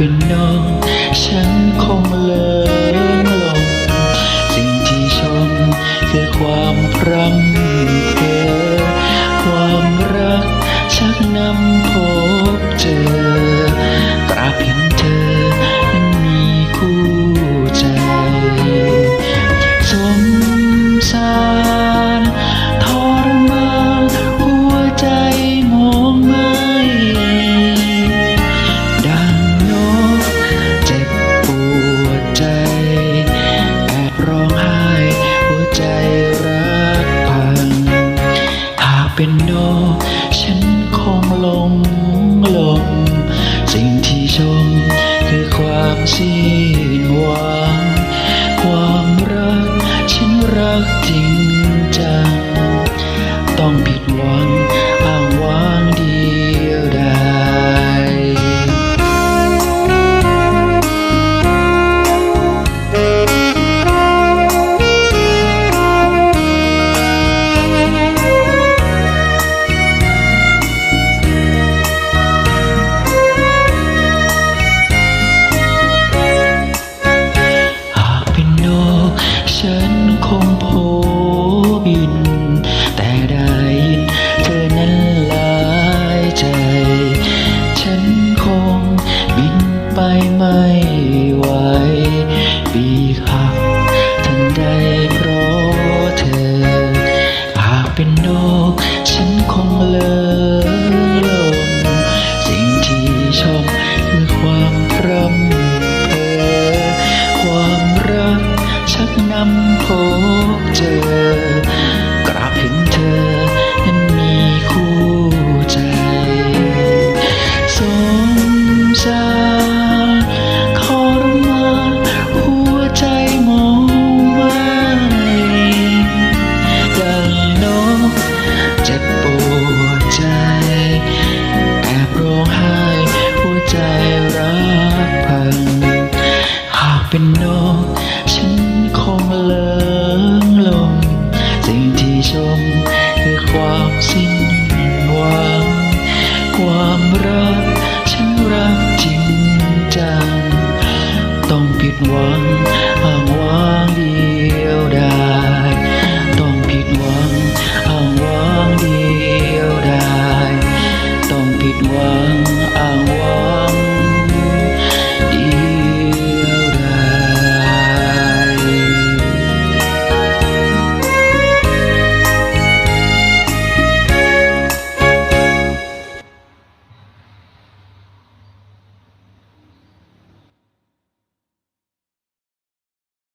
เป็นน้อง ฉันคงเลิมลงสิ่งที่ชมคือความพรำ เป็นโน ฉันคงลง ปีหักทันใดเพราะเธอ หากเป็นอกฉันคงเลิลมสิ่งที่ชอบคือความรำเพอความรักชักนำผม